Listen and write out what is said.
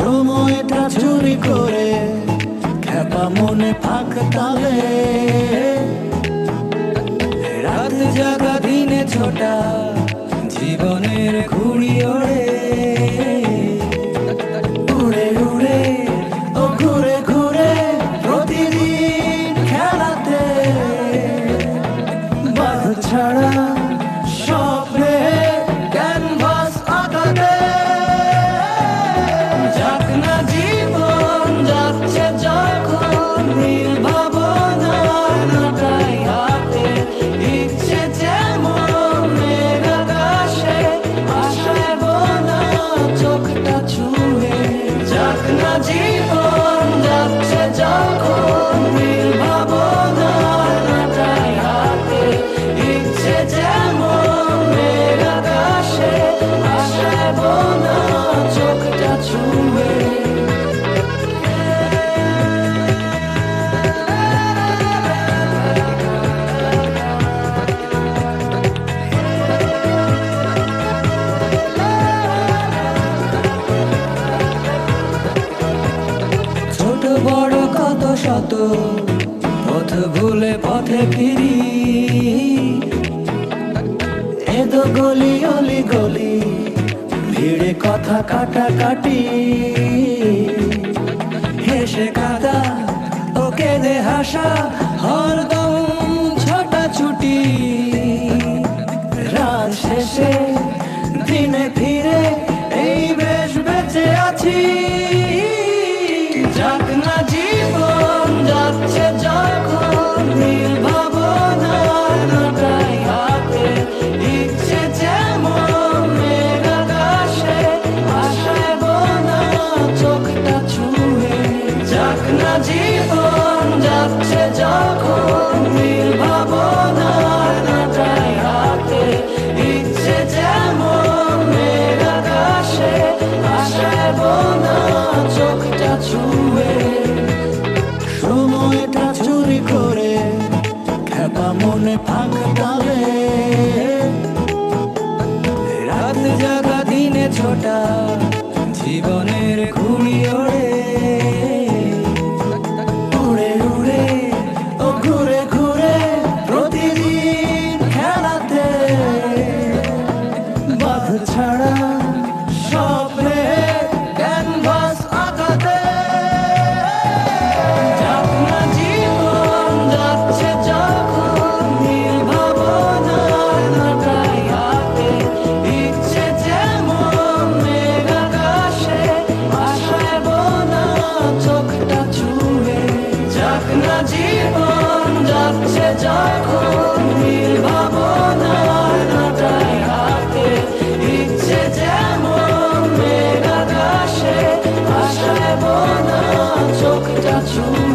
সময়টা চুরি করে খেপা মনে ফাঁক তালে। রাত জাগা, দিনে ছোটা, জীবনের ঘুড়ি ওড়ে। উড়ে ও ঘুরে ঘুরে খেলাতে। ছাড়া স্বপ্নে কত শত পথ ভুলে পথে ফিরি। এদো গলি, অলি গলি, ভিড়ে কথা কাটা কাটি হেসে কাদা ও কেঁদে হাসা হরদম ছোটা ছুটি। রাত শেষে, দিনে ফিরে, এই বেশ বেঁচে আছি। খেপা মনে ফাঁক তালে রাত জাগা দিনে ছোটা জীবনের ঘুড়ি ওড়ে যখন নীল ভাবনায় নাটায় হাতে ইচ্ছে যেমন মেঘ আকাশে আশায় বোনা চোখটা চুল